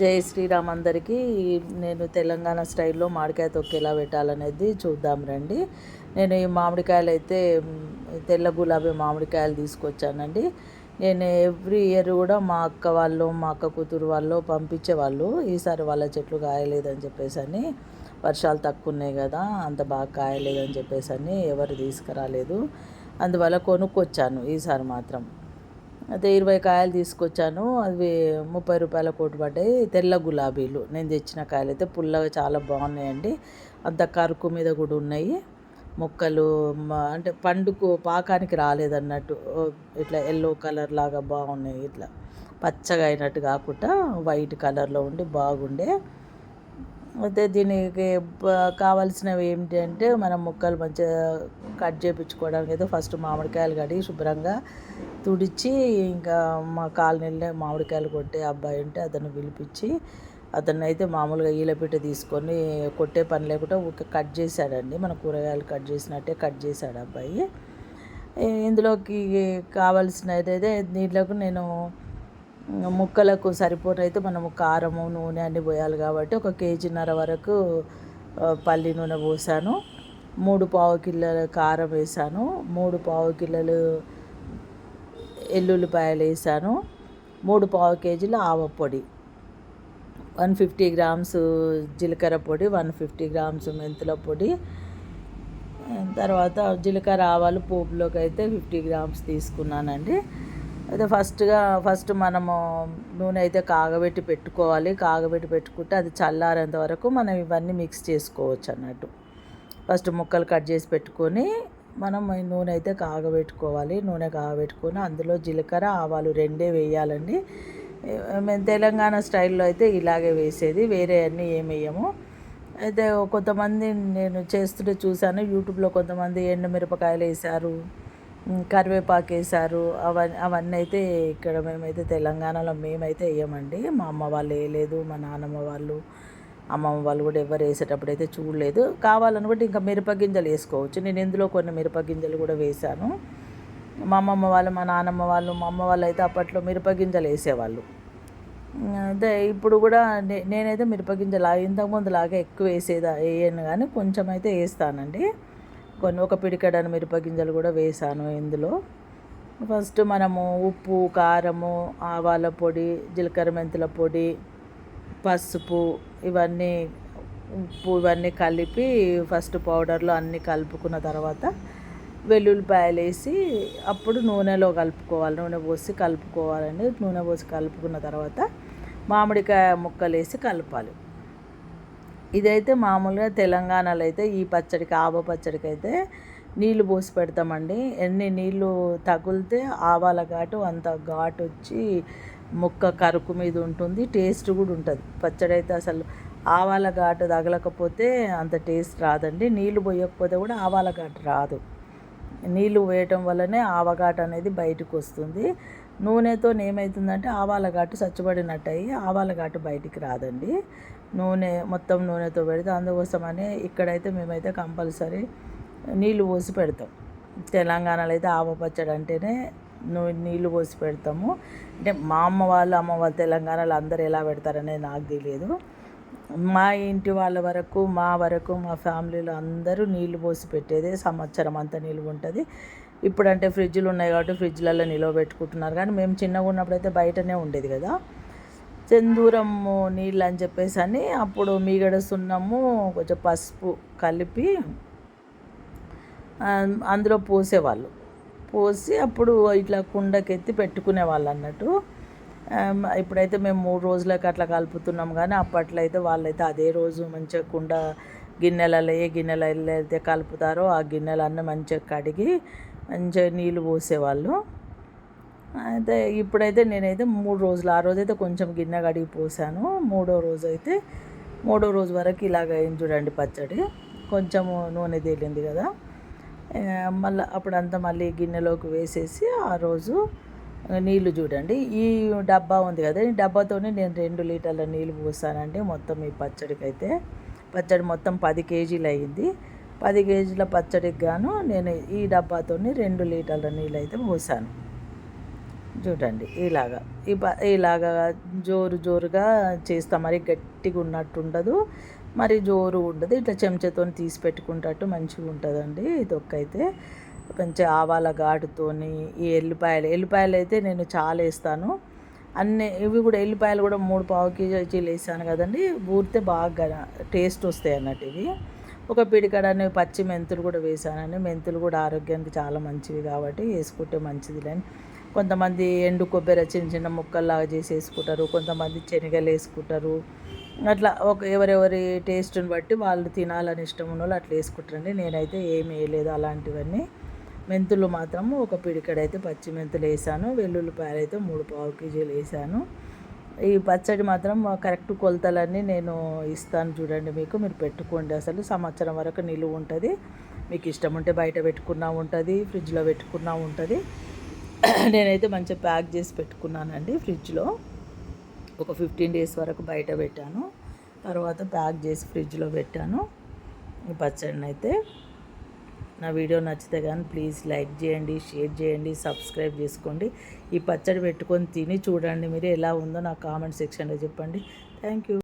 జై శ్రీరామ్ అందరికీ నేను తెలంగాణ స్టైల్లో మామిడికాయ తొక్కు ఎలా పెట్టాలనేది చూద్దాం రండి. నేను ఈ మామిడికాయలు అయితే తెల్ల గులాబీ మామిడికాయలు తీసుకొచ్చానండి. నేను ఎవ్రీ ఇయర్ కూడా మా అక్క వాళ్ళు మా అక్క కూతురు వాళ్ళు పంపించేవాళ్ళు ఈసారి వాళ్ళ చెట్లు కాయలేదని చెప్పేసి అని వర్షాలు తక్కువ ఉన్నాయి కదా అంత బాగా కాయలేదని చెప్పేసి అని ఎవరు తీసుకురాలేదు. అందువల్ల కొనుక్కొచ్చాను ఈసారి మాత్రం. అయితే ఇరవై కాయలు తీసుకొచ్చాను. అవి ముప్పై రూపాయల కోటి పడ్డాయి. తెల్ల గులాబీలు. నేను తెచ్చిన కాయలు అయితే పుల్లగా చాలా బాగున్నాయండి. అంత కరుకు మీద కూడా ఉన్నాయి. మొక్కలు అంటే పండుకు పాకానికి రాలేదన్నట్టు. ఇట్లా ఎల్లో కలర్ లాగా బాగున్నాయి ఇట్లా. పచ్చగా అయినట్టు కాకుండా వైట్ కలర్లో ఉండి బాగుండే. అయితే దీనికి కావాల్సినవి ఏంటంటే అంటే మనం ముక్కలు మంచిగా కట్ చేయించుకోవడానికి అయితే ఫస్ట్ మామిడికాయలు కడిగి శుభ్రంగా తుడిచి ఇంకా మా కాలనీలో మామిడికాయలు కొట్టే అబ్బాయి ఉంటే అతను పిలిపించి అతను అయితే మామూలుగా ఈలపిట్ట తీసుకొని కొట్టే పని లేకుండా ఊరికే కట్ చేశాడండి. మన కూరగాయలు కట్ చేసినట్టే కట్ చేశాడు అబ్బాయి. ఇందులోకి కావాల్సిన అయితే దీంట్లోకి నేను ముక్కలకు సరిపోనైతే మనము కారము నూనె అన్నీ పోయాలి కాబట్టి ఒక కేజీన్నర వరకు పల్లి నూనె పోసాను. మూడు పావు కిలోల కారం వేసాను. మూడు పావు కిలోలు ఎల్లుల్లిపాయలు వేసాను. మూడు పావు కేజీల ఆవపొడి వన్ ఫిఫ్టీ గ్రామ్స్ జీలకర్ర పొడి వన్ ఫిఫ్టీ గ్రామ్స్ మెంతుల పొడి. తర్వాత జీలకర్ర ఆవాలు పోపులోకి అయితే ఫిఫ్టీ గ్రామ్స్ తీసుకున్నానండి. అయితే ఫస్ట్గా ఫస్ట్ మనము నూనె అయితే కాగబెట్టి పెట్టుకోవాలి. కాగబెట్టి పెట్టుకుంటే అది చల్లారేంత వరకు మనం ఇవన్నీ మిక్స్ చేసుకోవచ్చు అన్నట్టు. ఫస్ట్ ముక్కలు కట్ చేసి పెట్టుకొని మనం నూనె అయితే కాగబెట్టుకోవాలి. నూనె కాగబెట్టుకొని అందులో జీలకర్ర ఆవాలు రెండే వేయాలండి. మేము తెలంగాణ స్టైల్లో అయితే ఇలాగే వేసేది. వేరే అన్నీ ఏమి వేయము. అయితే కొంతమంది నేను చేస్తుంటే చూశాను. యూట్యూబ్లో కొంతమంది ఎండుమిరపకాయలు వేశారు కరివేపాకు వేసారు అవన్నీ అవన్నీ అయితే ఇక్కడ మేమైతే తెలంగాణలో మేమైతే వేయమండి. మా అమ్మ వాళ్ళు వేయలేదు మా నాన్నమ్మ వాళ్ళు అమ్మమ్మ వాళ్ళు కూడా ఎవరు వేసేటప్పుడు అయితే చూడలేదు. కావాలనుకుంటే ఇంకా మిరపగింజలు వేసుకోవచ్చు. నేను ఇందులో కొన్ని మిరపగింజలు కూడా వేశాను. మా అమ్మమ్మ వాళ్ళు మా నాన్నమ్మ వాళ్ళు మా అమ్మ వాళ్ళు అయితే అప్పట్లో మిరపగింజలు వేసేవాళ్ళు. అదే ఇప్పుడు కూడా నే- నేనైతే మిరపగింజలు ఇంతకుముందు లాగా ఎక్కువ వేసేదా వేయను కానీ కొంచెం అయితే వేస్తానండి. కొన్ని ఒక పిడికడను మిరపగింజలు కూడా వేసాను ఇందులో. ఫస్ట్ మనము ఉప్పు కారము ఆవాల పొడి జీలకర్ర మెంతుల పొడి పసుపు ఇవన్నీ ఉప్పు ఇవన్నీ కలిపి ఫస్ట్ పౌడర్లో అన్నీ కలుపుకున్న తర్వాత వెల్లుల్లిపాయలు వేసి అప్పుడు నూనెలో కలుపుకోవాలి. నూనె పోసి కలుపుకోవాలండి. నూనె పోసి కలుపుకున్న తర్వాత మామిడికాయ ముక్కలు వేసి కలపాలి. ఇదైతే మామూలుగా తెలంగాణలో అయితే ఈ పచ్చడికి ఆవ పచ్చడికి అయితే నీళ్ళు పోసి పెడతామండి. ఎన్ని నీళ్ళు తగిలితే ఆవాల ఘాటు అంత ఘాటు వచ్చి ముక్క కరుకు మీద ఉంటుంది. టేస్ట్ కూడా ఉంటుంది. పచ్చడి అయితే అసలు ఆవాల ఘాటు తగలకపోతే అంత టేస్ట్ రాదండి. నీళ్ళు పోయకపోతే కూడా ఆవాల ఘాటు రాదు. నీళ్ళు వేయటం వల్లనే ఆవఘాటు అనేది బయటకు వస్తుంది. నూనెతో ఏమవుతుందంటే ఆవాల ఘాటు చచ్చుబడినట్టు అయ్యి ఆవాల ఘాటు బయటికి రాదండి. నూనె మొత్తం నూనెతో పెడితే అందుకోసమనే ఇక్కడైతే మేమైతే కంపల్సరీ నీళ్ళు పోసి పెడతాం. తెలంగాణలో అయితే ఆవ పచ్చడి అంటేనే నూ పోసి పెడతాము. అంటే మా అమ్మ వాళ్ళు అమ్మ వాళ్ళు తెలంగాణలో అందరు ఎలా పెడతారనేది నాకు తెలియదు. మా ఇంటి వాళ్ళ వరకు మా వరకు మా ఫ్యామిలీలో అందరూ నీళ్ళు పోసి పెట్టేదే సంవత్సరం అంతా నిలువ ఉంటుంది ఇప్పుడంటే ఫ్రిడ్జ్లు ఉన్నాయి కాబట్టి ఫ్రిడ్జ్లలో నిలవ పెట్టుకుంటున్నారు. కానీ మేము చిన్నగా ఉన్నప్పుడు అయితే బయటనే ఉండేది కదా. చెందూరము నీళ్ళు అని చెప్పేసి అని అప్పుడు మీగడ సున్నము కొంచెం పసుపు కలిపి అందులో పోసేవాళ్ళు. పోసి అప్పుడు ఇట్లా కుండకెత్తి పెట్టుకునే వాళ్ళు అన్నట్టు ఇప్పుడైతే మేము మూడు రోజులకి అట్లా కలుపుతున్నాం కానీ అప్పట్లో అయితే వాళ్ళైతే అదే రోజు మంచిగా కుండ గిన్నెలలో ఏ గిన్నెలలో అయితే కలుపుతారో ఆ గిన్నెలన్నీ మంచిగా కడిగి మంచిగా నీళ్ళు పోసేవాళ్ళు. అయితే ఇప్పుడైతే నేనైతే మూడు రోజులు ఆ రోజైతే కొంచెం గిన్నె కడిగి పోసాను. మూడో రోజు అయితే మూడో రోజు వరకు ఇలాగ అయింది చూడండి పచ్చడి. కొంచెము నూనె తేలింది కదా. మళ్ళీ మళ్ళీ అప్పుడంతా మళ్ళీ గిన్నెలోకి వేసేసి ఆ రోజు నీళ్ళు చూడండి. ఈ డబ్బా ఉంది కదా ఈ డబ్బాతోనే నేను రెండు లీటర్ల నీళ్ళు పోసానండి మొత్తం ఈ పచ్చడికి అయితే పచ్చడి మొత్తం పది కేజీలు అయ్యింది పది కేజీల పచ్చడికి గాను నేను ఈ డబ్బాతోని రెండు లీటర్ల నీళ్ళు అయితే పోసాను. చూడండి ఇలాగా. ఈ ప ఇలాగా జోరు జోరుగా చేస్తా. మరి గట్టిగా ఉన్నట్టు ఉండదు మరి జోరు ఉండదు. ఇట్లా చెంచాతో తీసి పెట్టుకుంటట్టు మంచిగా ఉంటుందండి ఇది ఒక్కైతే మంచి ఆవాల ఘాటుతోని ఈ ఎల్లిపాయలు. ఎల్లిపాయలు అయితే నేను చాలా వేస్తాను. అన్ని ఇవి కూడా ఎల్లిపాయలు కూడా మూడు పావు కేజీలు వేసాను కదండి. ఊరితే బాగా టేస్ట్ వస్తాయి అన్నట్టు ఇవి. ఒక పిడికడని పచ్చి మెంతులు కూడా వేసానండి మెంతులు కూడా ఆరోగ్యానికి చాలా మంచివి కాబట్టి వేసుకుంటే మంచిది లేని కొంతమంది ఎండు కొబ్బరి చిన్న చిన్న ముక్కల్లాగా చేసి వేసుకుంటారు కొంతమంది శనగలు వేసుకుంటారు. అట్లా ఒక ఎవరెవరి టేస్ట్ని బట్టి వాళ్ళు తినాలని ఇష్టం ఉన్న వాళ్ళు అట్లా వేసుకుంటారండి. నేనైతే ఏమి వేయలేదు అలాంటివన్నీ. మెంతులు మాత్రము ఒక పిడికడైతే పచ్చి మెంతులు వేసాను వెల్లుల్లిపాయలు అయితే మూడు పావు కేజీలు వేసాను ఈ పచ్చడి మాత్రం కరెక్ట్ కొలతలన్నీ నేను ఇస్తాను చూడండి మీకు. మీరు పెట్టుకోండి. అసలు సంవత్సరం వరకు నిలువ ఉంటుంది. మీకు ఇష్టం ఉంటే బయట పెట్టుకున్నా ఉంటుంది ఫ్రిడ్జ్లో పెట్టుకున్నా ఉంటుంది. నేనైతే మంచిగా ప్యాక్ చేసి పెట్టుకున్నానండి ఫ్రిడ్జ్లో. ఒక ఫిఫ్టీన్ డేస్ వరకు బయట పెట్టాను. తర్వాత ప్యాక్ చేసి ఫ్రిడ్జ్లో పెట్టాను. ఈ పచ్చడిని అయితే నా వీడియో నచ్చితే కానీ ప్లీజ్ లైక్ చేయండి షేర్ చేయండి సబ్స్క్రైబ్ చేసుకోండి. ఈ పచ్చడి పెట్టుకొని తిని చూడండి మీరు ఎలా ఉందో నా కామెంట్ సెక్షన్లో చెప్పండి. Thank you.